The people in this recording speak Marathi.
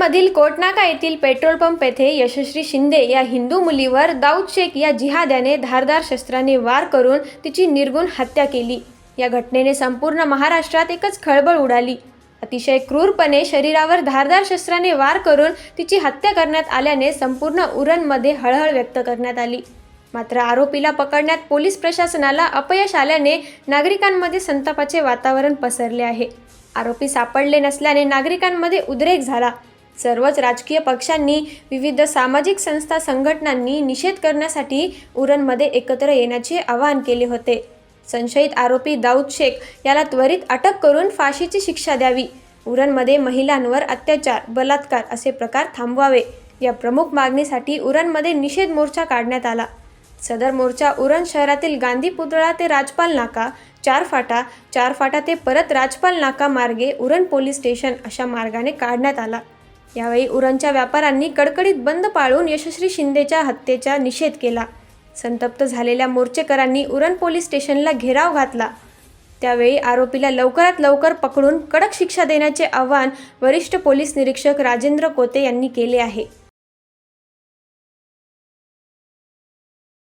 बिहारमधील कोटनाका येथील पेट्रोल पंप येथे यशस्वी शिंदे या हिंदू मुलीवर दाऊद शेख या जिहाद्याने धारदार शस्त्राने वार करून तिची निर्गुण हत्या केली. या घटनेने संपूर्ण महाराष्ट्रात एकच खळबळ उडाली. अतिशय क्रूरपणे शरीरावर धारदार शस्त्राने वार करून तिची हत्या करण्यात आल्याने संपूर्ण उरणमध्ये हळहळ व्यक्त करण्यात आली. मात्र आरोपीला पकडण्यात पोलीस प्रशासनाला अपयश आल्याने नागरिकांमध्ये संतापाचे वातावरण पसरले आहे. आरोपी सापडले नसल्याने नागरिकांमध्ये उद्रेक झाला. सर्वच राजकीय पक्षांनी विविध सामाजिक संस्था संघटनांनी निषेध करण्यासाठी उरणमध्ये एकत्र येण्याचे आवाहन केले होते. संशयित आरोपी दाऊद शेख याला त्वरित अटक करून फाशीची शिक्षा द्यावी. उरणमध्ये महिलांवर अत्याचार बलात्कार असे प्रकार थांबवावे. या प्रमुख मागणीसाठी उरणमध्ये निषेध मोर्चा काढण्यात आला. सदर मोर्चा उरण शहरातील गांधी पुतळा ते राजपाल नाका चार फाटा चार फाटा ते परत राजपाल नाका मार्गे उरण पोलीस स्टेशन अशा मार्गाने काढण्यात आला. यावेळी उरणच्या व्यापाऱ्यांनी कडकडीत बंद पाळून यशस्वी शिंदेच्या हत्येचा निषेध केला. संतप्त झालेल्या मोर्चेकरांनी उरण पोलीस स्टेशनला घेराव घातला. त्यावेळी आरोपीला लवकरात लवकर पकडून कडक शिक्षा देण्याचे आवाहन वरिष्ठ पोलीस निरीक्षक राजेंद्र कोते यांनी केले आहे.